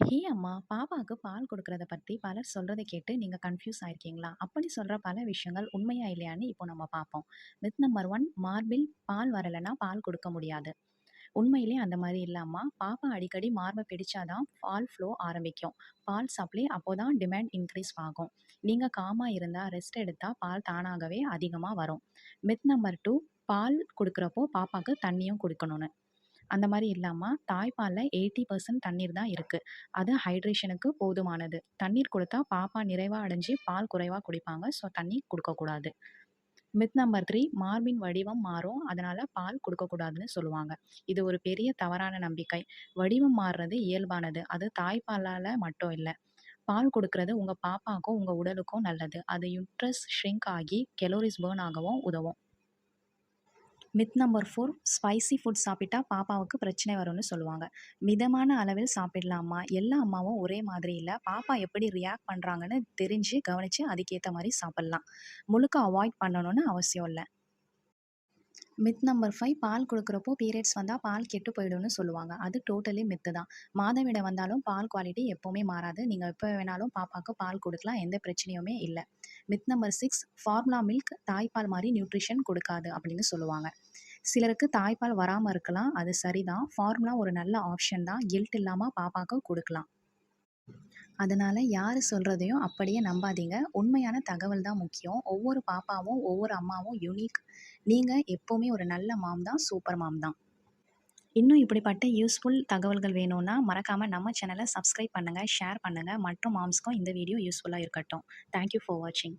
ஹே அம்மா! பாப்பாவுக்கு பால் கொடுக்கறத பற்றி பலர் சொல்கிறத கேட்டு நீங்கள் கன்ஃப்யூஸ் ஆயிருக்கீங்களா? அப்படி சொல்கிற பல விஷயங்கள் உண்மையா இல்லையான்னு இப்போ நம்ம பார்ப்போம். மித் நம்பர் ஒன் மார்பில் பால் வரலைன்னா பால் கொடுக்க முடியாது. உண்மையிலேயே அந்த மாதிரி இல்லாமல் பாப்பா அடிக்கடி மார்பை பிடிச்சா தான் பால் ஃப்ளோ ஆரம்பிக்கும். பால் சப்ளை அப்போ தான் டிமாண்ட் இன்க்ரீஸ் ஆகும். நீங்கள் காமாக இருந்தால் ரெஸ்ட் எடுத்தால் பால் தானாகவே அதிகமாக வரும். மித் நம்பர் டூ பால் கொடுக்குறப்போ பாப்பாவுக்கு தண்ணியும் கொடுக்கணும்னு அந்த மாதிரி இல்லாமல் தாய்ப்பாலில் எயிட்டி பர்சன்ட் தண்ணீர் தான் இருக்குது அது ஹைட்ரேஷனுக்கு போதுமானது. தண்ணீர் கொடுத்தா பாப்பா நிறைவாக அடைஞ்சு பால் குறைவாக குடிப்பாங்க. ஸோ தண்ணி கொடுக்கக்கூடாது மித் நம்பர் த்ரீ மார்பின் வடிவம் மாறும். அதனால் பால் கொடுக்கக்கூடாதுன்னு சொல்லுவாங்க. இது ஒரு பெரிய தவறான நம்பிக்கை. வடிவம் மாறுறது இயல்பானது. அது தாய்ப்பாலால் மட்டும் இல்லை பால் கொடுக்கறது உங்கள் பாப்பாக்கும், உங்கள் உடலுக்கும் நல்லது. அது யுட்ரஸ் ஷ்ரிங்க் ஆகி கெலோரிஸ் பேர்ன் ஆகவும் உதவும். Myth number four spicy food சாப்பிட்டா பாப்பாவுக்கு பிரச்சனை வரும்னு சொல்லுவாங்க. மிதமான அளவில் சாப்பிடலாமா? எல்லா அம்மாவும் ஒரே மாதிரி இல்லை. பாப்பா எப்படி ரியாக்ட் பண்ணுறாங்கன்னு தெரிஞ்சு, கவனித்து அதுக்கேற்ற மாதிரி சாப்பிட்லாம். முழுக்க அவாய்ட் பண்ணணும்னு அவசியம் இல்லை. மித் நம்பர் ஃபைவ் பால் கொடுக்குறப்போ பீரியட்ஸ் வந்தால் பால் கெட்டு போயிடும்னு சொல்லுவாங்க. அது டோட்டலி மித்து தான். மாதவிடை வந்தாலும் பால் குவாலிட்டி எப்போவுமே மாறாது. நீங்கள் எப்போ வேணாலும் பாப்பாவுக்கு பால் கொடுக்கலாம் எந்த பிரச்சனையுமே இல்லை myth number six formula milk தாய்ப்பால் மாதிரி நியூட்ரிஷன் கொடுக்காது அப்படின்னு சொல்லுவாங்க. சிலருக்கு தாய்ப்பால் வராமல் இருக்கலாம். அது சரிதான். ஃபார்முலா ஒரு நல்ல ஆப்ஷன் தான். கில்ட் இல்லாமல் பாப்பாவுக்கு கொடுக்கலாம் அதனால் யார் சொல்கிறதையும் அப்படியே நம்பாதீங்க. உண்மையான தகவல் தான் முக்கியம். ஒவ்வொரு பாப்பாவும், ஒவ்வொரு அம்மாவும் யூனிக் நீங்கள் எப்போவுமே ஒரு நல்ல மாம் தான். சூப்பர் மாம் தான். இன்னும் இப்படிப்பட்ட யூஸ்ஃபுல் தகவல்கள் வேணும்னா, மறக்காமல் நம்ம சேனலை சப்ஸ்கிரைப் பண்ணுங்கள் ஷேர் பண்ணுங்கள் மற்றும் மாம்ஸ்க்கும் இந்த வீடியோ யூஸ்ஃபுல்லாக இருக்கட்டும். தேங்க் யூ ஃபார் வாட்சிங்.